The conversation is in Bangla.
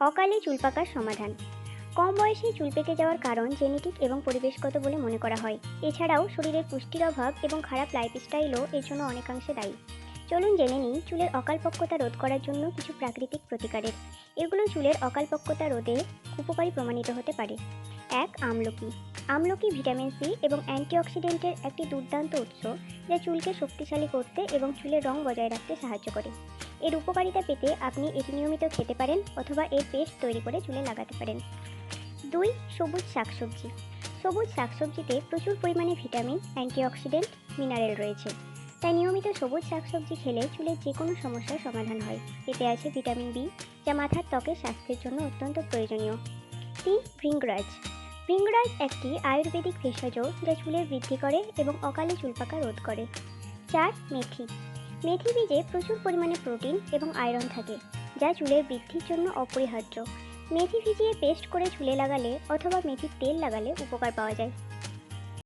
অকালে চুল পাকার সমাধান। কম বয়সে চুল পেকে যাওয়ার কারণ জেনেটিক এবং পরিবেশগত বলে মনে করা হয়। এছাড়াও শরীরের পুষ্টির অভাব এবং খারাপ লাইফস্টাইলও এর জন্য অনেকাংশে দায়ী। চলুন জেনে নিই চুলের অকালপক্কতা রোধ করার জন্য কিছু প্রাকৃতিক প্রতিকারের। এগুলো চুলের অকালপক্কতা রোধে উপকারী প্রমাণিত হতে পারে। এক, আমলকি। আমলকি ভিটামিন সি এবং অ্যান্টিঅক্সিডেন্টের একটি দুর্দান্ত উৎস যা চুলকে শক্তিশালী করতে এবং চুলের রং বজায় রাখতে সাহায্য করে। এর উপকারিতা পেতে আপনি এটি নিয়মিত খেতে পারেন অথবা এর পেস্ট তৈরি করে চুলে লাগাতে পারেন। দুই, সবুজ শাকসবজি। সবুজ শাকসবজিতে প্রচুর পরিমাণে ভিটামিন, অ্যান্টিঅক্সিডেন্ট, মিনারেল রয়েছে। তাই নিয়মিত সবুজ শাকসবজি খেলে চুলের যে কোনো সমস্যার সমাধান হয়। এতে আছে ভিটামিন বি, যা মাথার ত্বকের স্বাস্থ্যের জন্য অত্যন্ত প্রয়োজনীয়। তিন ভৃঙ্গরাজ ভৃঙ্গরাজ একটি আয়ুর্বেদিক ভেষজ যা চুলের বৃদ্ধি করে এবং অকালে চুল পাকা রোধ করে। চার, মেথি। মেথি বীজে প্রচুর পরিমাণে প্রোটিন এবং আয়রন থাকে, যা চুলের বৃদ্ধির জন্য অপরিহার্য। মেথি ভিজিয়ে পেস্ট করে চুলে লাগালে অথবা মেথির তেল লাগালে উপকার পাওয়া যায়।